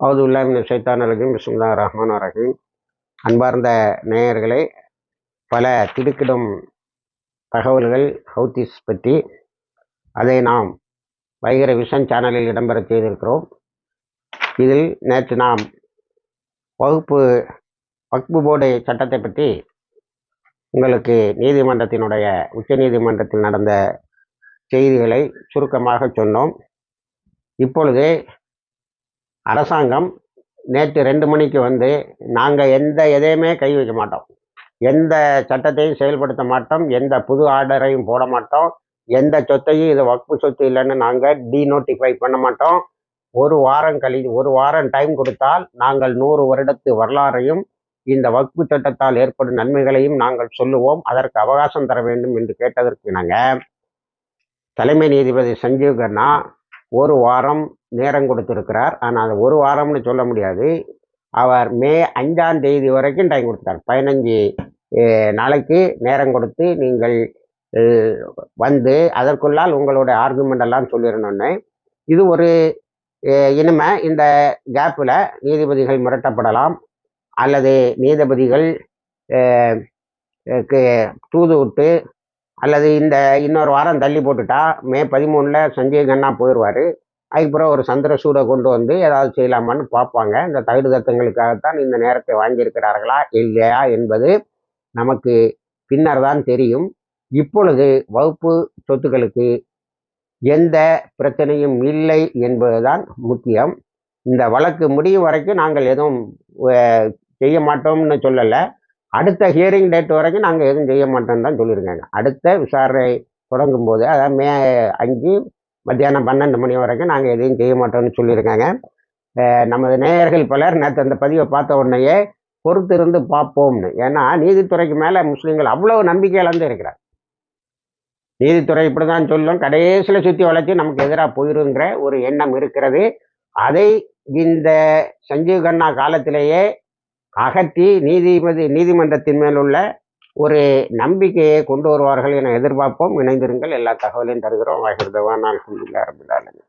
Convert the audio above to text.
அவதுல்லாமின் சைத்தான் ரஹீம் பிஸ்முல்லா ரஹ்மான் ரஹீம். அன்பார்ந்த நேயர்களே பல திடுக்கிடும் தகவல்கள் ஹவுத்திஸ் பற்றி அதை நாம் வைகர விஷன் சேனலில் இடம்பெற செய்திருக்கிறோம். இதில் நேற்று நாம் வகுப்பு வக்பு போர்டு சட்டத்தை பற்றி உங்களுக்கு நீதிமன்றத்தினுடைய உச்ச நீதிமன்றத்தில் நடந்த செய்திகளை சுருக்கமாக சொன்னோம். இப்பொழுது அரசாங்கம் நேற்று ரெண்டு மணிக்கு வந்து நாங்கள் எந்த எதையுமே கை வைக்க மாட்டோம். எந்த சட்டத்தையும் செயல்படுத்த மாட்டோம் எந்த புது ஆர்டரையும் போட மாட்டோம் எந்த சொத்தையும் இது வக்பு சொத்து இல்லைன்னு நாங்கள் டீநோட்டிஃபை பண்ண மாட்டோம். ஒரு வாரம் கழி ஒரு வாரம் டைம் கொடுத்தால் நாங்கள் நூறு வருடத்து வரலாறையும் இந்த வக்பு சட்டத்தால் ஏற்படும் நன்மைகளையும் நாங்கள் சொல்லுவோம். அதற்கு அவகாசம் தர வேண்டும் என்று கேட்டதற்கு நாங்கள் தலைமை நீதிபதி சஞ்சீவ் கண்ணா ஒரு வாரம் நேரம் கொடுத்துருக்கிறார். ஆனால் அது ஒரு வாரம்னு சொல்ல முடியாது. அவர் மே அஞ்சாம் தேதி வரைக்கும் டைம் கொடுத்தார். பதினஞ்சு நாளைக்கு நேரம் கொடுத்து நீங்கள் வந்து அதற்குள்ளால் உங்களோட ஆர்குமெண்ட் எல்லாம் சொல்லிடணும்னு. இது ஒரு இனிமே இந்த கேப்பில் நீதிபதிகள் மிரட்டப்படலாம். அல்லது நீதிபதிகள் தூது விட்டு அல்லது இந்த இன்னொரு வாரம் தள்ளி போட்டுட்டா மே பதிமூணில் சஞ்சய் கண்ணா போயிடுவார் அதுக்கப்புறம் ஒரு சந்திரசூடை கொண்டு வந்து ஏதாவது செய்யலாமான்னு பார்ப்பாங்க. இந்த தகுடு தத்தங்களுக்காகத்தான் இந்த நேரத்தை வாங்கியிருக்கிறார்களா இல்லையா என்பது நமக்கு பின்னர் தான் தெரியும். இப்பொழுது வகுப்பு சொத்துக்களுக்கு எந்த பிரச்சனையும் இல்லை என்பதுதான் முக்கியம். இந்த வழக்கு முடியும் வரைக்கும் நாங்கள் எதுவும் செய்ய மாட்டோம்னு சொல்லலை. அடுத்த ஹியரிங் டேட் வரைக்கும் நாங்கள் எதுவும் செய்ய மாட்டோம்னு தான் சொல்லியிருக்காங்க. அடுத்த விசாரணை தொடங்கும் போது அதாவது மே அஞ்சு மத்தியானம் பன்னெண்டு மணி வரைக்கும் நாங்கள் எதையும் செய்ய மாட்டோம்னு சொல்லியிருக்காங்க. நமது நேயர்கள் பலர் நேற்று அந்த பதிவை பார்த்த உடனேயே பொறுத்து இருந்து பார்ப்போம்னு. ஏன்னா நீதித்துறைக்கு மேலே முஸ்லீம்கள் அவ்வளோ நம்பிக்கை இழந்து இருக்கிறார் நீதித்துறை இப்படி தான் சொல்லும். கடைசியில் சுற்றி வளர்ச்சி நமக்கு எதிராக போயிருங்கிற ஒரு எண்ணம் இருக்கிறது. அதை இந்த சஞ்சீவ் கண்ணா காலத்திலேயே அகற்றி நீதிபதி நீதிமன்றத்தின் மேலுள்ள ஒரு நம்பிக்கையை கொண்டு வருவார்கள் என எதிர்பார்ப்போம். இணைந்திருங்கள். எல்லா தகவலையும் தருகிறோம். வகிர்தவான் அல்ஹம்துல்லா ரபில்